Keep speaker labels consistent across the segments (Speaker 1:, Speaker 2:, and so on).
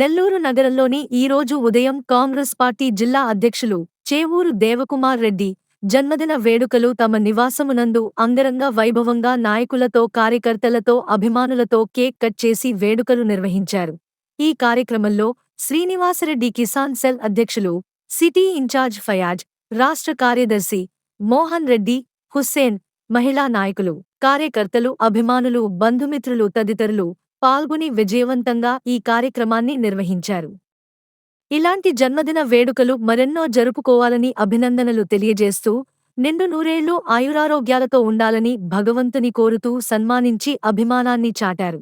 Speaker 1: నెల్లూరు నగరంలోని ఈరోజు ఉదయం కాంగ్రెస్ పార్టీ జిల్లా అధ్యక్షులు చేవూరు దేవకుమార్ రెడ్డి జన్మదిన వేడుకలు తమ నివాసమునందు అంగరంగ వైభవంగా నాయకులతో కార్యకర్తలతో అభిమానులతో కేక్ కట్ చేసి వేడుకలు నిర్వహించారు ఈ కార్యక్రమంలో శ్రీనివాసరెడ్డి కిసాన్ సెల్ అధ్యక్షులు సిటీ ఇన్ఛార్జ్ ఫయాజ్ రాష్ట్ర కార్యదర్శి మోహన్ రెడ్డి హుస్సేన్ మహిళా నాయకులు కార్యకర్తలు అభిమానులు బంధుమిత్రులు తదితరులు పాల్గొని విజయవంతంగా ఈ కార్యక్రమాన్ని నిర్వహించారు ఇలాంటి జన్మదిన వేడుకలు మరెన్నో జరుపుకోవాలని అభినందనలు తెలియజేస్తూ నిండు నూరేళ్లు ఆయురారోగ్యాలతో ఉండాలని భగవంతుని కోరుతూ సన్మానించి అభిమానాన్ని చాటారు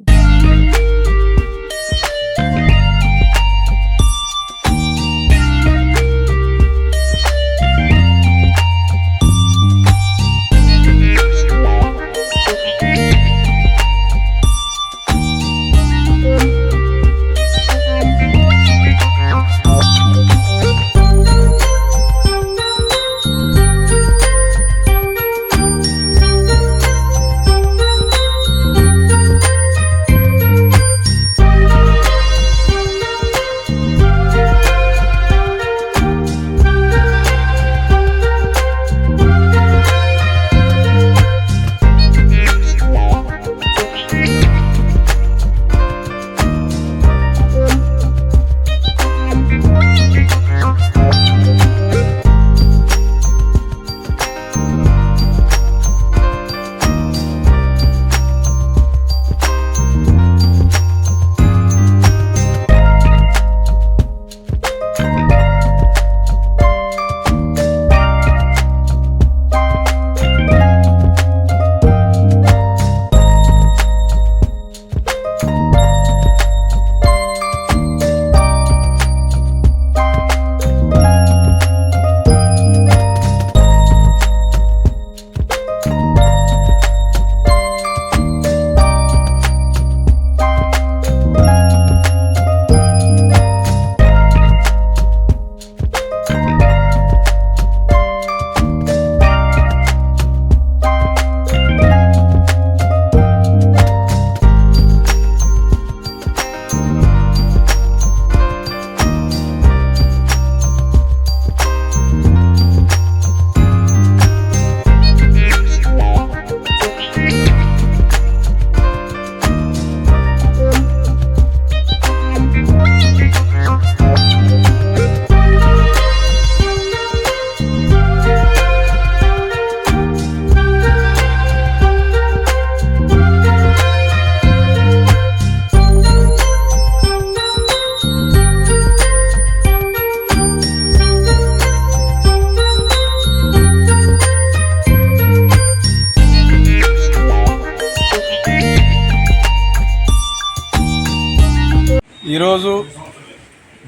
Speaker 2: ఈరోజు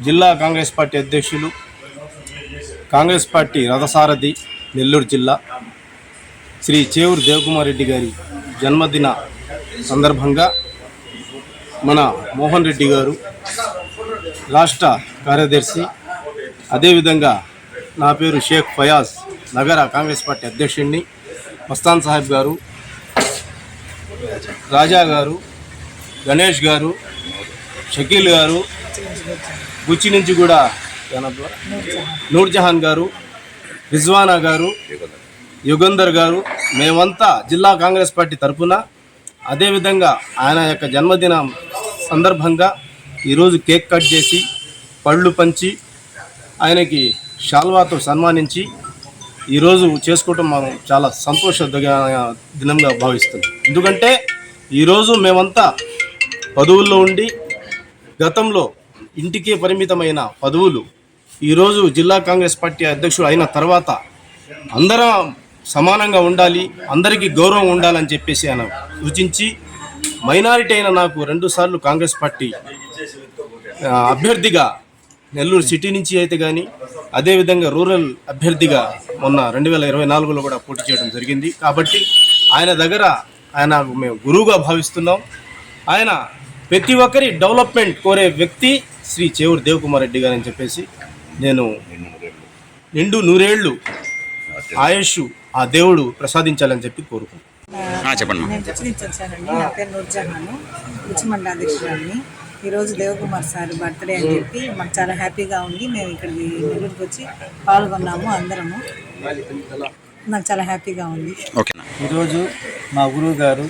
Speaker 2: జిల్లా కాంగ్రెస్ పార్టీ అధ్యక్షులు కాంగ్రెస్ పార్టీ రథసారథి నెల్లూరు జిల్లా శ్రీ చేవూరు దేవకుమార్ రెడ్డి గారి జన్మదిన సందర్భంగా మన మోహన్ రెడ్డి గారు రాష్ట్ర కార్యదర్శి అదేవిధంగా నా పేరు షేక్ ఫయాజ్ నగర కాంగ్రెస్ పార్టీ అధ్యక్షుడిని మస్తాన్ సాహెబ్ గారు రాజా గారు గణేష్ గారు షకీల్ గారు గుచ్చి నుంచి కూడా నూర్జహాన్ గారు రిజ్వానా గారు యుగంధర్ గారు మేమంతా జిల్లా కాంగ్రెస్ పార్టీ తరఫున అదేవిధంగా ఆయన యొక్క జన్మదిన సందర్భంగా ఈరోజు కేక్ కట్ చేసి పళ్ళు పంచి ఆయనకి షాల్వాతో సన్మానించి ఈరోజు చేసుకోవటం మనం చాలా సంతోష దినంగా భావిస్తుంది ఎందుకంటే ఈరోజు మేమంతా పదవుల్లో ఉండి గతంలో ఇంటికే పరిమితమైన పదవులు ఈరోజు జిల్లా కాంగ్రెస్ పార్టీ అధ్యక్షుడు అయిన తర్వాత అందరం సమానంగా ఉండాలి అందరికీ గౌరవం ఉండాలని చెప్పేసి ఆయన సూచించి మైనారిటీ అయిన నాకు రెండుసార్లు కాంగ్రెస్ పార్టీ అభ్యర్థిగా నెల్లూరు సిటీ నుంచి అయితే కానీ అదేవిధంగా రూరల్ అభ్యర్థిగా మొన్న రెండు వేల ఇరవై నాలుగులో కూడా పోటీ చేయడం జరిగింది కాబట్టి ఆయన దగ్గర ఆయన మేము గురువుగా భావిస్తున్నాం ఆయన ప్రతి ఒక్కరి డెవలప్మెంట్ కోరే వ్యక్తి శ్రీ చేవూరు దేవకుమార్ రెడ్డి గారు అని చెప్పేసి నేను నిండు నూరేళ్లు ఆయుష్ ఆ దేవుడు ప్రసాదించాలని చెప్పి
Speaker 3: కోరుకుంటున్నాను చెప్పండి నేను చెప్పి వచ్చానండి నా పేరు నూర్జహాను ఉచి మండలాధ్యక్షురాన్ని ఈరోజు దేవకుమార్ సార్ బర్త్డే అని చెప్పి మాకు చాలా హ్యాపీగా ఉంది మేము ఇక్కడ నెల్లూరుకి వచ్చి పాల్గొన్నాము అందరము నాకు చాలా హ్యాపీగా ఉంది
Speaker 2: ఈరోజు మా గురువు గారు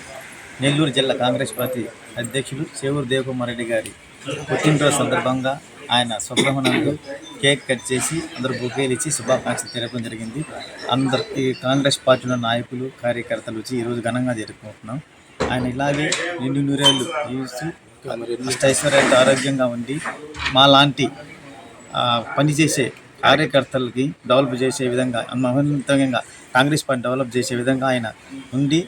Speaker 2: నెల్లూరు జిల్లా కాంగ్రెస్ పార్టీ అధ్యక్షులు చేవూరు దేవకుమారెడ్డి రెడ్డి గారి పుట్టినరోజు సందర్భంగా ఆయన స్వగృహంలో కేక్ కట్ చేసి అందరూ బుకేలు ఇచ్చి శుభాకాంక్షలు తెలపడం జరిగింది అందరు ఈ కాంగ్రెస్ పార్టీలో నాయకులు కార్యకర్తలు వచ్చి ఈరోజు ఘనంగా జరుపుకుంటున్నాం ఆయన ఇలాగే నిండు నూరేళ్ళు జీవిస్తూ అష్టైశ్వర్యాలతో ఆరోగ్యంగా ఉండి మా లాంటి పనిచేసే కార్యకర్తలకి డెవలప్ చేసే విధంగా మహోన్నతంగా కాంగ్రెస్ పార్టీ డెవలప్ చేసే విధంగా ఆయన ఉండి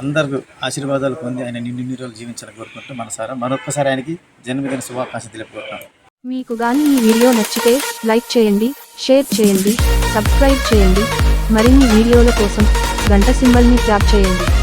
Speaker 2: అందరు ఆశీర్వాదాలు పొంది ఆయన నిండు నీరులు జీవించాలని కోరుకుంటూ మనసారా మరొకసారి ఆయనకి జన్మదిన శుభాకాంక్షలు తెలుపుకుంటాం మీకు గాని ఈ వీడియో నచ్చితే లైక్ చేయండి షేర్ చేయండి సబ్స్క్రైబ్ చేయండి మరిన్ని వీడియోల కోసం గంట సింబల్ని ట్యాప్ చేయండి